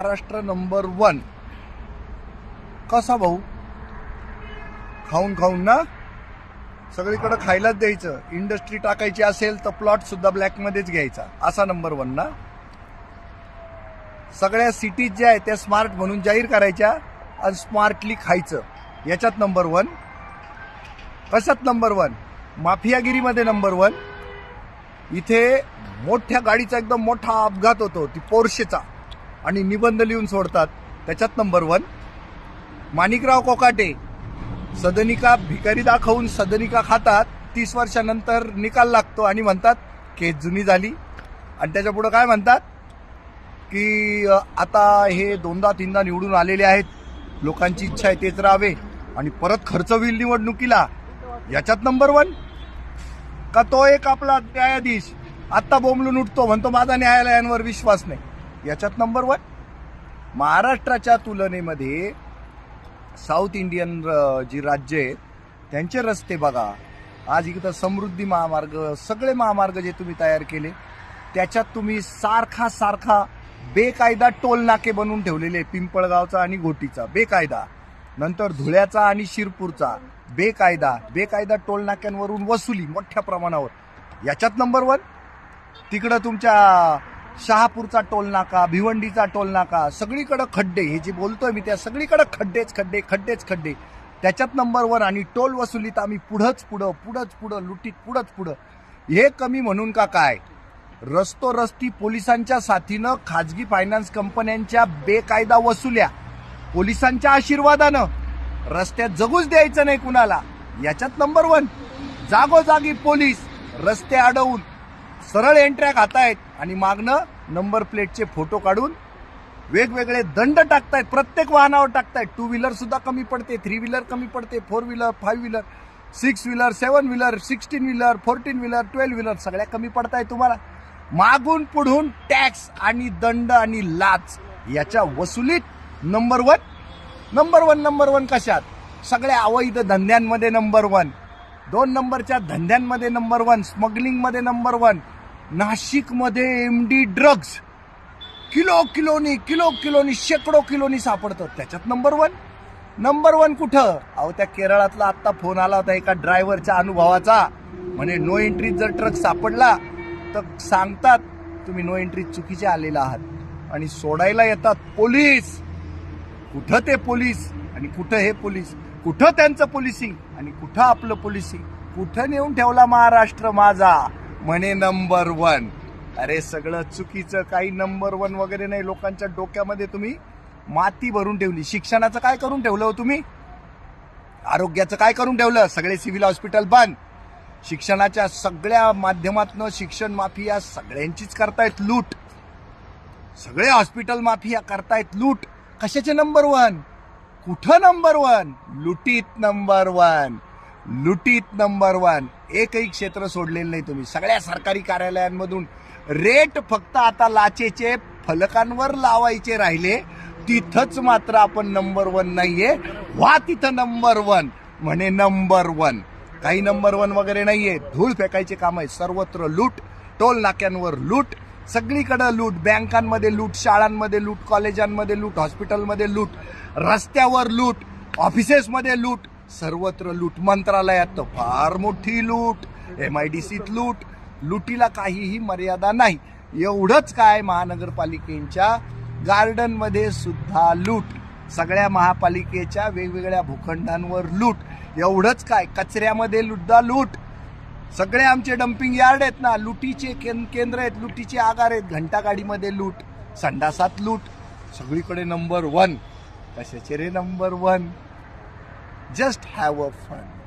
Maharashtra number one. कसा भाऊ? खाऊन खाऊन ना? सगळीकडं खायलाच द्यायचं. इंडस्ट्री टाकायची असेल तर प्लॉट सुद्धा ब्लॅकमध्येच घ्यायचा. असा नंबर वन ना? सगळ्या सिटीज ज्या आहेत त्या स्मार्ट म्हणून जाहीर करायच्या आणि स्मार्टली खायचं. याच्यात नंबर वन कशात नंबर वन माफियागिरीमध्ये नंबर वन इथे मोठ्या गाडीचा एकदम मोठा अपघात होतो. ती पोर्शेचा आणि निबंध लिहून सोडतात. त्याच्यात नंबर वन माणिकराव कोकाटे सदनिका भिकारी दाखवून सदनिका खातात. तीस वर्षानंतर निकाल लागतो आणि म्हणतात केस जुनी झाली. आणि त्याच्या पुढं काय म्हणतात? की आता हे दोनदा तीनदा निवडून आलेले आहेत. लोकांची इच्छा आहे तेच राहावे. आणि परत खर्च होईल निवडणुकीला. याच्यात नंबर वन का तो एक आपला न्यायाधीश आत्ता बोंबलून उठतो म्हणतो माझा न्यायालयांवर विश्वास नाही. याच्यात नंबर वन महाराष्ट्राच्या तुलनेमध्ये साऊथ इंडियन जी राज्य आहेत त्यांचे रस्ते बघा. आज इथं समृद्धी महामार्ग सगळे महामार्ग जे तुम्ही तयार केले त्याच्यात तुम्ही सारखा सारखा बेकायदा टोल नाके बनवून ठेवलेले पिंपळगावचा आणि घोटीचा बेकायदा. नंतर धुळ्याचा आणि शिरपूरचा बेकायदा. बेकायदा टोल नाक्यांवरून वसुली मोठ्या प्रमाणावर. याच्यात नंबर वन तिकडं तुमच्या शहापूरचा टोल नाका भिवंडीचा टोल नाका सगळीकडं खड्डे हे जे बोलतोय मी त्या सगळीकडं खड्डेच खड्डे खड्डेच खड्डे. त्याच्यात नंबर वन आणि टोल वसुलीत आम्ही पुढंच पुढं पुढंच पुढं लुटीत पुढंच पुढं. हे कमी म्हणून का काय? रस्तो रस्ती पोलिसांच्या साथीनं खाजगी फायनान्स कंपन्यांच्या बेकायदा वसुल्या. पोलिसांच्या आशीर्वादानं. रस्त्यात जगूच द्यायचं नाही कुणाला. याच्यात नंबर वन जागोजागी पोलीस रस्ते अडवून. सरळ एंट्र्या आहेत आणि मागणं नंबर प्लेटचे फोटो काढून वेगवेगळे दंड टाकतायत. प्रत्येक वाहनावर टाकतायत. टू व्हीलर सुद्धा कमी पडते थ्री व्हीलर कमी पडते four wheeler five wheeler six wheeler seven wheeler sixteen wheeler fourteen wheeler twelve wheeler सगळ्या कमी पडताय तुम्हाला. मागून पुढून टॅक्स आणि दंड आणि लाच याच्या वसुलीत number one number one number one कशात? सगळ्या अवैध धंद्यांमध्ये नंबर वन दोन नंबरच्या धंद्यांमध्ये नंबर वन स्मगलिंगमध्ये नंबर वन नाशिकमध्ये एम डी ड्रग्ज किलो किलोनी किलो किलोनी शेकडो किलोनी सापडतं त्याच्यात नंबर वन नंबर वन कुठं? अहो त्या केरळातला आत्ता फोन आला होता एका ड्रायव्हरच्या अनुभवाचा. म्हणे नो एंट्रीत जर ट्रक सापडला तर सांगतात तुम्ही नो एंट्री चुकीचे आलेला आहात. आणि सोडायला येतात पोलीस. कुठं ते पोलीस? आणि कुठं हे पोलीस? कुठं त्यांचं पोलिसिंग आणि कुठं आपलं पोलिसिंग कुठं नेऊन ठेवला महाराष्ट्र माझा? म्हणे नंबर वन अरे सगळं चुकीचं काही नंबर वन वगैरे नाही. लोकांच्या डोक्यामध्ये तुम्ही माती भरून ठेवली. शिक्षणाचं काय करून ठेवलं हो तुम्ही? आरोग्याचं काय करून ठेवलं? सगळे सिव्हिल हॉस्पिटल बंद. शिक्षणाच्या सगळ्या माध्यमातनं शिक्षण माफिया सगळ्यांचीच करतायत लूट. सगळे हॉस्पिटल माफिया करतायत लूट. कशाचे नंबर वन कुठं नंबर वन लुटीत नंबर वन लुटीत नंबर वन. एकही क्षेत्र सोडलेलं नाही तुम्ही. सगळ्या सरकारी कार्यालयांमधून रेट फक्त आता लाचेचे फलकांवर लावायचे राहिले. तिथंच मात्र आपण नंबर वन नाहीये. वा तिथं नंबर वन. म्हणे नंबर वन. काही नंबर वन वगैरे नाहीये. धूळ फेकायचे काम आहे. सर्वत्र लूट टोल नाक्यांवर लूट. सगळीकडं लूट. बँकांमध्ये लूट शाळांमध्ये लूट कॉलेजांमध्ये लूट हॉस्पिटलमध्ये लूट रस्त्यावर लूट ऑफिसेसमध्ये लूट. सर्वत्र लूट. मंत्रालयात तर फार मोठी लूट एम आय डी सीत लूट. लुटीला काहीही मर्यादा नाही. एवढंच काय महानगरपालिकेच्या गार्डनमध्ये सुद्धा लूट. सगळ्या महापालिकेच्या वेगवेगळ्या भूखंडांवर लूट. एवढंच काय कचऱ्यामध्ये सुद्धा लूट. सगळे आमचे डम्पिंग यार्ड आहेत ना लुटीचे कें- केंद्र आहेत लुटीचे आगार आहेत घंटागाडीमध्ये लूट संडासात लूट. सगळीकडे नंबर वन कशाचे रे number one Just have a fun.